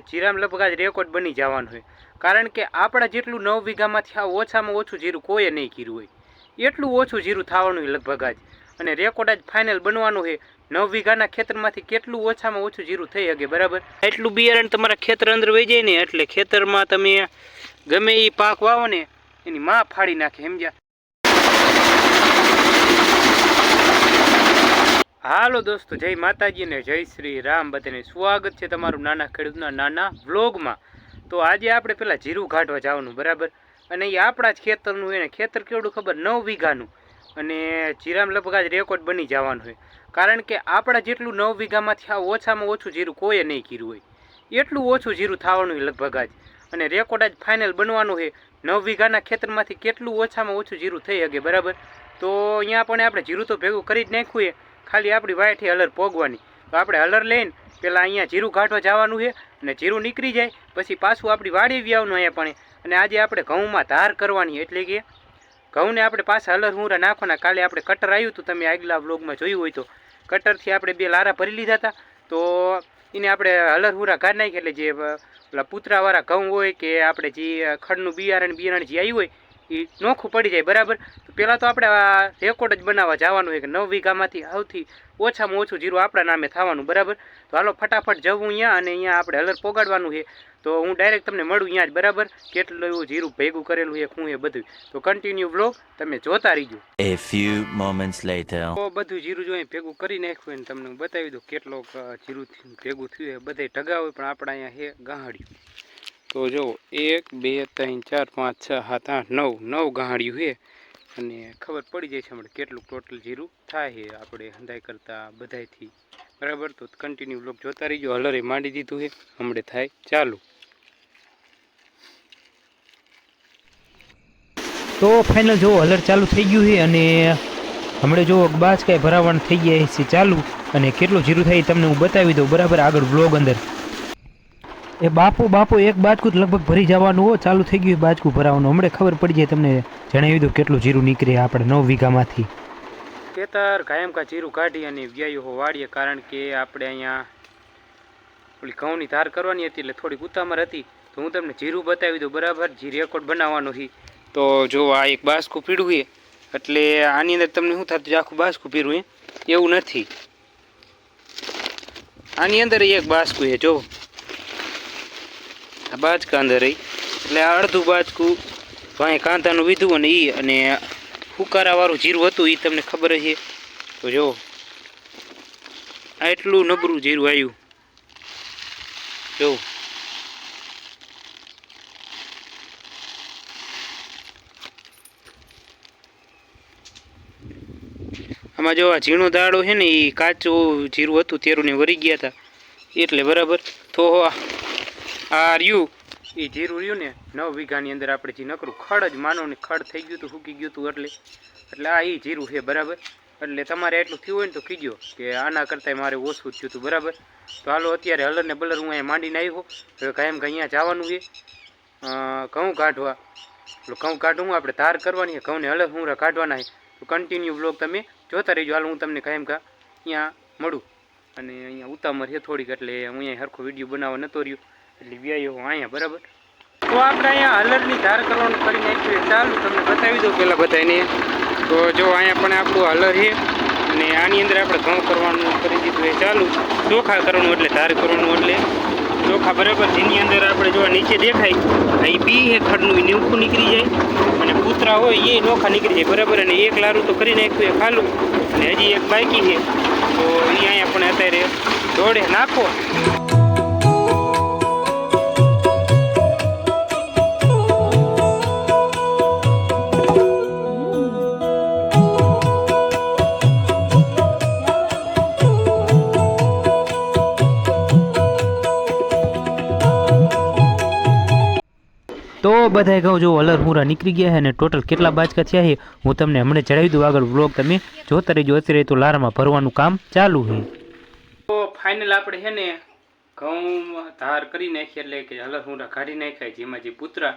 જીરામ જ રેકોર્ડ બની જવાનું હોય કારણ કે આપણા જેટલું નવ વીઘામાંથી આ ઓછામાં ઓછું જીરું કોઈએ નહીં કર્યું હોય. એટલું ઓછું જીરું થવાનું લગભગ આજ. અને રેકોર્ડ આજ ફાઇનલ બનવાનું છે. નવ વીઘાના ખેતરમાંથી કેટલું ઓછામાં ઓછું જીરું થઈ શકે, બરાબર? એટલું બિયારણ તમારા ખેતર અંદર વહી જાય ને, એટલે ખેતરમાં તમે ગમે એ પાક વાવો ને, એની માં ફાડી નાખે, સમજ્યા? હાલો દોસ્તો, જય માતાજી અને જય શ્રી રામ. બધાને સ્વાગત છે તમારું નાના ખેડૂતના નાના વ્લોગમાં. તો આજે આપણે પેલા જીરું કાઢવા જવાનું, બરાબર? અને એ આપણા જ ખેતરનું હોય ને ખેતર કેવડું ખબર? નવ વીઘાનું. અને જીરામ લગભગ આજ રેકોર્ડ બની જવાનું હોય કારણ કે આપણા જેટલું નવ વીઘામાંથી આ ઓછામાં ઓછું જીરું કોઈએ નહીં કર્યું હોય. એટલું ઓછું જીરું થવાનું લગભગ આજ. અને રેકોર્ડ આજ ફાઇનલ બનવાનું છે. નવ વીઘાના ખેતરમાંથી કેટલું ઓછામાં ઓછું જીરું થઈ શકે, બરાબર? તો અહીંયા પણ આપણે જીરું તો ભેગું કરી જ નાખ્યું ખાલી આપણી વાયથી હલર પોગવાની. તો આપણે હલર લઈને પેલા અહીંયા જીરું કાઢવા જવાનું છે અને જીરું નીકળી જાય, પછી પાછું આપણી વાડી વ્યાવનું અહીંયા પણ. અને આજે આપણે ઘઉંમાં ધાર કરવાની એટલે કે ઘઉંને આપણે પાછા હલર હુંરા નાખવાના. કાલે આપણે કટર આવ્યું હતું તમે આગલા બ્લોગમાં જોયું હોય તો. કટરથી આપણે બે લારા ભરી લીધા હતા. તો એને આપણે હલર હુરા કાઢી નાખી એટલે જે પૂતરાવાળા ઘઉં હોય કે આપણે જે ખડનું બિયારણ બિયારણ જે આવ્યું હોય એ નોખું પડી જાય બરાબર? તો પહેલાં તો આપણે આ રેકોર્ડ જ બનાવવા જવાનું હોય કે નવ વીઘામાંથી સૌથી ઓછામાં ઓછું જીરું આપણા નામે થવાનું બરાબર? તો હાલો ફટાફટ જવું અહીંયા અને અહીંયા આપણે હલર પોગાડવાનું છે. તો હું ડાયરેક્ટ તમને મળું અહીંયા જ બરાબર? કેટલું એવું જીરું ભેગું કરેલું છે શું એ બધું. તો કન્ટિન્યુ બ્લોગ તમે જોતા રહીજો. એ ફ્યુ મોમેન્ટ્સ લેટર તો બધું જીરું જો અહીં ભેગું કરી નાખ્યું અને તમને બતાવી દઉં કેટલો જીરું ભેગું થયું છે બધે ઢગા પણ આપણા અહીંયા છે ગાહડ્યું તો જો, એક, બે, ત્રણ, ચાર, પાંચ, છ, સાત, આઠ, નવ નવ ગાંડિયું છે. અને ખબર પડી જાય છે આપણે કેટલું ટોટલ જીરું થાય છે આપણે હંધાઈ કરતાં બધાયથી. બરાબર? તો કન્ટિન્યુ બ્લોગ જોતા રહીજો. હલરે માંડી દીધું છે. હમણે થાય ચાલુ. તો ફાઇનલ જો હલર ચાલુ થઈ ગયું છે અને હમણાં જો બાજ કાંઈ ભરાવણ થઈ ગયા છે ચાલુ. અને કેટલું જીરું થાય તમને હું બતાવી દઉં. બરાબર? આગળ બ્લોગ અંદર. એ બાપુ બાપુ, એક બાજકું જ લગભગ ભરી જવાનું હો, ચાલુ થઈ ગયું બાજકું ભરાવાનું. હમણાં ખબર પડી જાય તમને જણાવી દઉં કેટલું જીરું નીકળે આપણે નવ વીઘામાંથી. ખેતર કાયમ કા જીરું કાઢી અને વ્યાયું હો વાળીએ, કારણ કે આપણે અહીંયા ઓલી ઘઉંની ધાર કરવાની હતી એટલે થોડીક ઉતામર હતી. તો હું તમને જીરું બતાવી દઉં, બરાબર? જી રેકોર્ડ બનાવવાનું છે. તો જો આ એક બાસકું પીડું છે, એટલે આની અંદર તમને શું થતું આખું બાસકું પીરું એ એવું નથી. આની અંદર એક બાસકું છે, જો. બાજકા અંદર રહી. એટલે આ અડધું બાજકું ભાઈ કાંતાનું વીધું અને એ અને ફુકારાવાળું જીરું હતું એ તમને ખબર છે તો જો, આ એટલું નબળું જીરું આવ્યું. જો. આમાં જો આ ઝીણો દાડો છે ને એ કાચું જીરું હતું તેરું ને વરી ગયા હતા એટલે બરાબર. તો આ એ જીરું રહ્યું ને? નવ વીઘાની અંદર આપણે જે નકરું ખડ જ માનો ને ખડ થઈ ગયું હતું સૂકી ગયું હતું એટલે. એટલે આ એ જીરું છે, બરાબર? એટલે તમારે એટલું થયું હોય ને તો કીજો કે આના કરતાંય મારે ઓછું થયું હતું બરાબર? તો હાલો, અત્યારે હલર ને બલર હું અહીંયા માંડીને આવ્યો. હવે કાયમ કે અહીંયા જવાનું છે. ઘઉં કાઢવા. એટલે ઘઉં કાઢવું આપણે ધાર કરવાની ઘઉંને હલર હું કાઢવાના છે. તો કન્ટિન્યુ બ્લોગ તમે જોતા રહેજો. હાલ, હું તમને કાયમ કા અહીંયા મળું. અને અહીંયા ઉતામર છે થોડીક, એટલે હું અહીંયા સરખો વીડિયો બનાવવા નતો રહ્યો. એટલે વ્યાયો હું અહીંયા, બરાબર? તો આપણે અહીંયા હલરની ધાર કરવાનું કરી નાખ્યું ચાલુ તમને બતાવી દઉં પહેલાં બધાને તો જો અહીંયા પણ આપણું હલર છે, અને આની અંદર આપણે ઘઉં કરવાનું કરી દીધું એ ચાલુ. ચોખા કરવાનું એટલે ધાર કરવાનું એટલે. ચોખા બરાબર જેની અંદર આપણે જો નીચે દેખાય અહીં બી એ ખડનું નીવખું નીકળી જાય. અને કૂતરા હોય એ નોખા નીકળી જાય, બરાબર? અને એક લારું તો કરી નાખ્યું એ ખાલું. અને હજી એક બાકી છે. તો એ અહીંયા પણ અત્યારે દોડે, નાખો. તો બધાય કહું જો હલર હુરા નીકળી ગયા છે અને ટોટલ કેટલા બાચકા થયા છે હું તમને હમણાં જણાવી દઉં. આગળ વ્લોગ તમે જોતા રહીજો. અત્યારે તો લારામાં ભરવાનું કામ ચાલુ છે તો ફાઇનલ આપણે છે ને ઘઉં ધાર કરી નાખીએ એટલે કે હલર હુરા કાઢી નાખ્યા, જેમાં જે પુતરા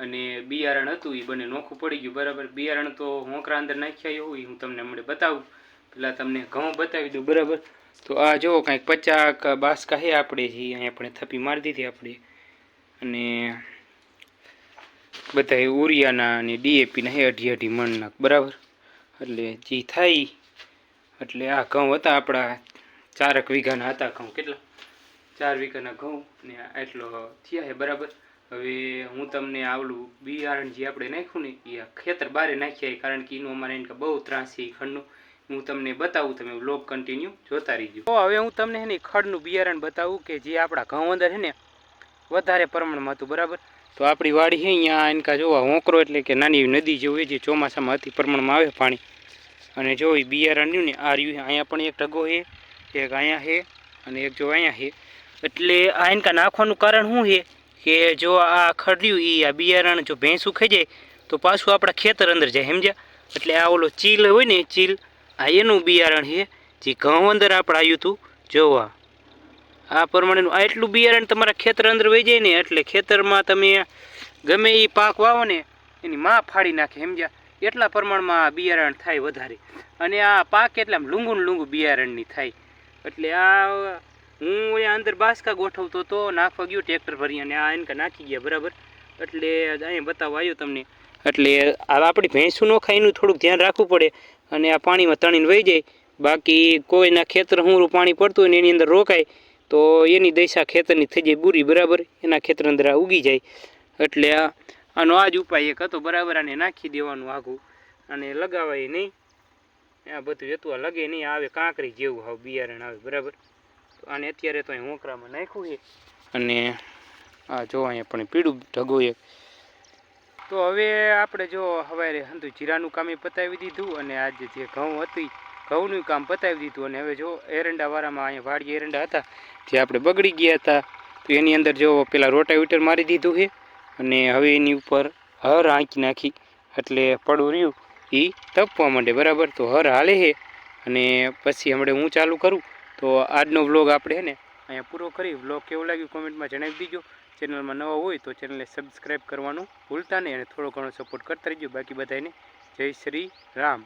અને બિયારણ હતું એ બંને નોખું પડી ગયું. બરાબર, બિયારણ તો હોંકરા અંદર નાખ્યા એવું હું તમને હમણાં બતાવું. પહેલાં તમને ઘઉં બતાવી દઉં, બરાબર? તો આ જુઓ કાંઈક પચાક બાસકા છે આપણે, જે અહીંયા આપણે થપી મારી દીધી આપણે. અને બધા યુરિયાના અને ડીએપીના હે અઢી અઢી મણના, બરાબર? એટલે જે થાય, એટલે આ ઘઉં હતા આપણા ચારક વીઘાના હતા ઘઉં, કેટલા? ચાર વીઘાના ઘઉં ને એટલો થયા છે, બરાબર? હવે હું તમને આવલું બિયારણ જે આપણે નાખ્યું ને, એ ખેતર બારે નાખ્યા કારણ કે એનું અમારે એને બહુ ત્રાસ છે ખંડનું. હું તમને બતાવું, તમે લોક કન્ટિન્યુ જોતા રહીજો. તો હવે હું તમને હે ને ખડનું બિયારણ બતાવું કે જે આપણા ઘઉં અંદર છે ને વધારે પ્રમાણમાં હતું, બરાબર? તો આપણી વાડી છે અહીંયા એનકા જોવા હોંકરો એટલે કે નાની એવી નદી જેવું જે ચોમાસામાં અતિ પ્રમાણમાં આવે પાણી. અને જો એ બિયારણ રહ્યું ને, આ રહ્યું અહીંયા પણ એક ઢગો છે એક અહીંયા છે અને એક જો અહીંયા છે એટલે આ એનકા નાખવાનું કારણ શું છે કે જો આ ખડ્યું એ આ બિયારણ જો ભેંસું ખાઈ જાય, તો પાછું આપણા ખેતર અંદર જાય, સમજ્યા? એટલે આ ઓલો ચીલ હોય ને, ચીલ, આ એનું બિયારણ છે જે ઘઉં અંદર આપણે આવ્યું હતું જોવા. આ પ્રમાણેનું આ એટલું બિયારણ તમારા ખેતર અંદર વહી જાય ને એટલે ખેતરમાં તમે ગમે એ પાક વાવો ને, એની માં ફાડી નાખે સમજ્યા એટલા પ્રમાણમાં આ બિયારણ થાય વધારે. અને આ પાક એટલે આમ લૂંગું લૂંગું બિયારણની થાય. એટલે આ, હું અહીંયા અંદર બાસકા ગોઠવતો તો નાખવા ગયો ટ્રેક્ટર ભરી અને આ એનકા નાખી ગયા, બરાબર? એટલે અહીંયા બતાવવા આવ્યો તમને. એટલે આ આપણી ભેંસું ન ખાય, એનું થોડુંક ધ્યાન રાખવું પડે. અને આ પાણીમાં તણીને વહી જાય. બાકી કોઈના ખેતર હું પાણી પડતું હોય ને એની અંદર રોકાય તો એની દશા ખેતરની થઈ જાય બુરી, બરાબર? એના ખેતર અંદર ઉગી જાય. એટલે આ, આનો આ જ ઉપાય એક હતો, બરાબર? આને નાખી દેવાનું આઘું અને લગાવાય નહીં. આ બધું હતું, આ લગે નહીં. આવે કાંકરી જેવું હાવ બિયારણ આવે, બરાબર? તો આને અત્યારે તો અહીં હોંકરામાં નાખ્યું છે. અને આ જો અહીંયા પણ પીળું ઢગો એક. તો હવે આપણે જો સવારે હંતુ જીરાનું કામ પતાવી દીધું અને આજે જે ઘઉં હતી ઘઉંનું કામ પતાવી દીધું અને હવે જો એરંડાવાળામાં અહીંયા વાડી એરંડા હતા જે આપણે બગડી ગયા હતા. તો એની અંદર જો પેલા રોટાવીટર મારી દીધું છે અને હવે એની ઉપર હર આંકી નાખી. એટલે પડું રહ્યું એ તપવા માંડે, બરાબર? તો હર હાલે છે. અને પછી હમણાં હું ચાલુ કરું, તો આજનો વ્લોગ આપણે ને અહીંયા પૂરો કરી. વ્લોગ કેવો લાગ્યું કોમેન્ટમાં જણાવી દીજો. ચેનલમાં નવા હોય તો ચેનલને સબસ્ક્રાઈબ કરવાનું ભૂલતા નહીં અને થોડો ઘણો સપોર્ટ કરતા રહેજો. બાકી બધાને જય શ્રી રામ.